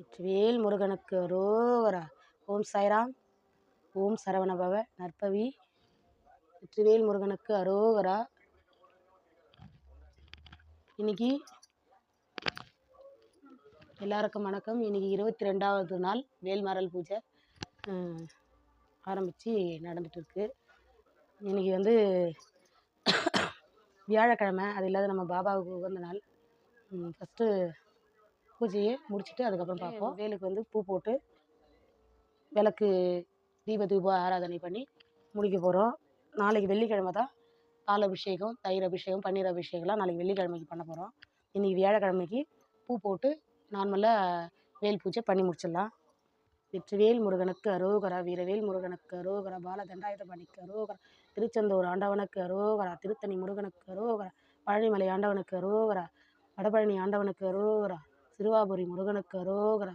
வெற்றிவேல் முருகனுக்கு அரோவரா. ஓம் சாய்ராம். ஓம் சரவணபவ நற்பவி. வெற்றிவேல் முருகனுக்கு அரோகரா இன்னைக்கு எல்லாருக்கும் வணக்கம். இன்னைக்கு இருபத்தி ரெண்டாவது நாள் வேல்மாரல் பூஜை ஆரம்பித்து நடந்துட்டு இருக்கு இன்னைக்கு வந்து வியாழக்கிழமை. அது இல்லாத நம்ம பாபாவுக்கு உகந்த நாள். ஃபஸ்ட்டு பூஜையை முடிச்சுட்டு அதுக்கப்புறம் பார்ப்போம். வேலுக்கு வந்து பூ போட்டு விளக்கு தீப தூப ஆராதனை பண்ணி முடிக்க போகிறோம் நாளைக்கு வெள்ளிக்கிழமை தான் பால் அபிஷேகம் தயிர் அபிஷேகம் பன்னீர் அபிஷேகம்லாம் நாளைக்கு வெள்ளிக்கிழமைக்கு பண்ண போகிறோம் இன்றைக்கி வியாழக்கிழமைக்கு பூ போட்டு நார்மலாக வேல் பூஜை பண்ணி முடிச்சிடலாம். வெற்றிவேல் முருகனுக்கு அரோகரா வீரவேல் முருகனுக்கு அரோகரா பால தண்டாயுதபாணிக்கு அரோகரா திருச்செந்தூர் ஆண்டவனுக்கு அரோகரா திருத்தணி முருகனுக்கு அரோகரா பழனிமலை ஆண்டவனுக்கு அரோகரா வடபழனி ஆண்டவனுக்கு அரோகரா சிறுவாபுரி முருகனுக்கு அரோகரா.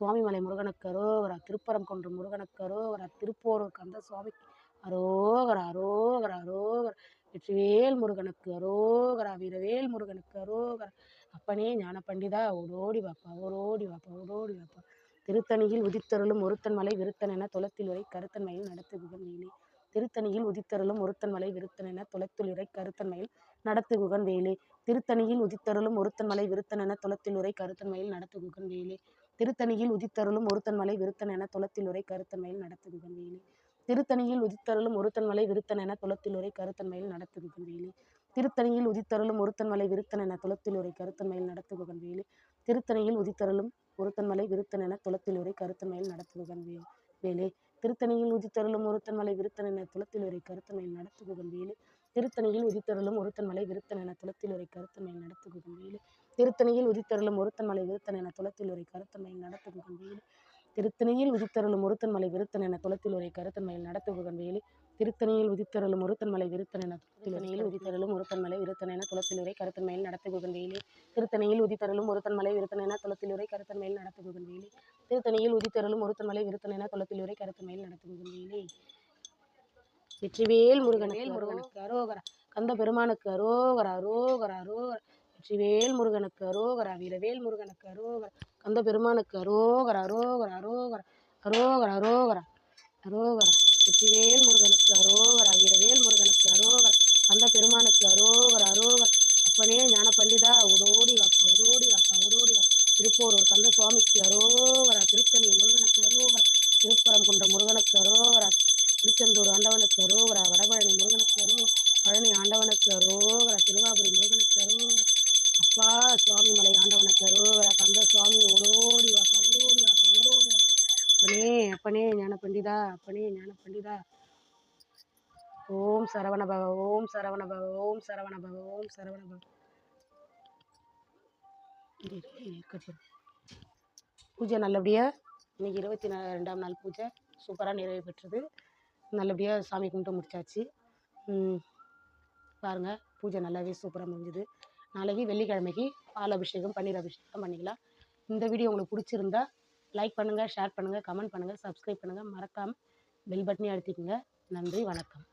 சுவாமிமலை முருகனுக்கு அரோகரா. திருப்பரங்குன்று முருகனுக்கு அரோகரா. திருப்போரூர் கந்த சுவாமிக்கு அரோகரா அரோகரா அரோகரா. வெற்றிவேல் முருகனுக்கு அரோகரா. வீரவேல் முருகனுக்கு அரோகரா. அப்பனே ஞான பண்டிதா ஓடோடி வாப்பா ஓடோடி வாப்பா ஓடோடி வாப்பா. திருத்தணியில் உதித்தருளும் ஒருத்தன் மலை விருத்தன் என தொலத்தில் வரை கருத்தன்மையில் நடத்துகுகன் நீனே திருத்தணியில் உதித்தருளும் ஒருத்தன் மலை விருத்தன் என தொலைத்தில் உரை கருத்தன்மையில் நடத்துகுகன் வேலே. திருத்தணியில் உதித்தருளும் ஒருத்தன் மலை விருத்தன் என துளத்திலுரை கருத்தன்மையில் நடத்துகுகன் வேலே. திருத்தணியில் உதித்தருளும் ஒருத்தன் மலை விருத்தன் என துளத்திலுரை உரை கருத்தன்மையில் நடத்துகுகன் வேலே. திருத்தணியில் உதித்தருளும் ஒருத்தன் மலை விருத்தன் என துளத்திலுரை கருத்தன்மையில் நடத்துகுகன் வேலே. திருத்தணியில் உதித்தருளும் ஒருத்தன் மலை விருத்தன் என துளத்திலுரை கருத்தன்மையில் நடத்துகுகன் வேலே. திருத்தணியில் உதித்தருளும் ஒருத்தன் மலை விருத்தன் என துளத்திலுரை உரை கருத்தன்மையில் நடத்துகுகன் வே வேலே. திருத்தணியில் உதித்தருளும் ஒருத்தன் மலை விருத்தன் என துளத்தில் உரை நடத்துகுகன் வேலே. திருத்தணியில் உதித்தருளும் ஒருத்தன் மலை விருத்தன் என துளத்தில் உரை கருத்தமை நடத்துகுகும் வேலை. திருத்தணியில் உதித்தருளும் ஒருத்தன் மலை விருத்தன் என துளத்தில் உரை கருத்தமை நடத்துகுகன் வேலை. திருத்தணியில் உதித்தருளும் ஒருத்தன் மலை விருத்தன் என துளத்தில் உரை கருத்தன்மையில் நடத்துகுகன் வேலை. திருத்தணியில் உதித்தருளும் ஒருத்தன் மலை விருத்தன் என திருத்தணியில் உதித்தருளும் ஒருத்தன் மலை விருத்தன் என துளத்தில் உரை கருத்தன்மையில் நடத்துகுகன் வேலை. திருத்தணியில் உதித்தருளும் ஒருத்தன் மலை விருத்தன் என துளத்தில் உரை கருத்தன்மையில் நடத்துகுகன் வேலை. திருத்தணியில் உதித்தருளும் ஒருத்தன் மலை விருத்தன் என துளத்தில் உரை கருத்தன்மையில் நடத்துகுகன் வேலை. வெற்றிவேல் முருகனுக்கு முருகனுக்கு அரோகரா. கந்த பெருமானுக்கு அரோகரா அரோகரா அரோகரா. வெற்றிவேல் முருகனுக்கு அரோகரா வீரவேல் முருகனுக்கு அரோகரா. கந்த பெருமானுக்கு அரோகரா அரோகரா அரோகரா. அரோகரா அரோகரா. அரோகரா. வெற்றிவேல் முருகனுக்கு அரோகரா வீரவேல் முருகனுக்கு அரோகரா. கந்த பெருமானுக்கு அரோகரா அரோகரா. அப்பனே ஞான பண்டிதா உடோடி வாப்பா உடோடி வாப்பா உடோடி வாப்பா. திருப்போரூர் கந்த சுவாமிக்கு அரோகரா. திருத்தணி முருகனுக்கு அரோகரா. திருப்பரங்குன்ற முருகனுக்கு அரோகரா. திருச்செந்தூர் ஆண்டவனுக்கு அரோகரா வடபழனி முருகனுக்கு அரோ பழனி ஆண்டவனுக்கு அரோகரா திருவாபுரி முருகனுக்கு அரோகரா அப்பா சுவாமி மலை ஆண்டவனுக்கு அரோகரா கந்த சுவாமி ஓடோடி வாப்பா ஓடோடி வாப்பா ஓடோடி அப்பனே அப்பனே ஞான பண்டிதா அப்பனே ஞான பண்டிதா ஓம் சரவண பவ ஓம் சரவண பவ ஓம் சரவண பவ ஓம் சரவண பவ பூஜை நல்லபடியாக இன்னைக்கு இருபத்தி ரெண்டாம் நாள் பூஜை. சூப்பராக நிறைவு பெற்றது. நல்லபடியாக சாமி கும்பிட்டு முடிச்சாச்சு. பாருங்கள் பூஜை நல்லாவே சூப்பராக முடிஞ்சுது. நாளைக்கு வெள்ளிக்கிழமைக்கு பால் அபிஷேகம் பன்னீர் அபிஷேகம் பண்ணிக்கலாம் இந்த வீடியோ உங்களுக்கு பிடிச்சிருந்தா லைக் பண்ணுங்கள் ஷேர் பண்ணுங்கள் கமெண்ட் பண்ணுங்கள் சப்ஸ்கிரைப் பண்ணுங்கள் மறக்காமல் பெல் பட்டனையும் அழுத்திக்கோங்க. நன்றி வணக்கம்.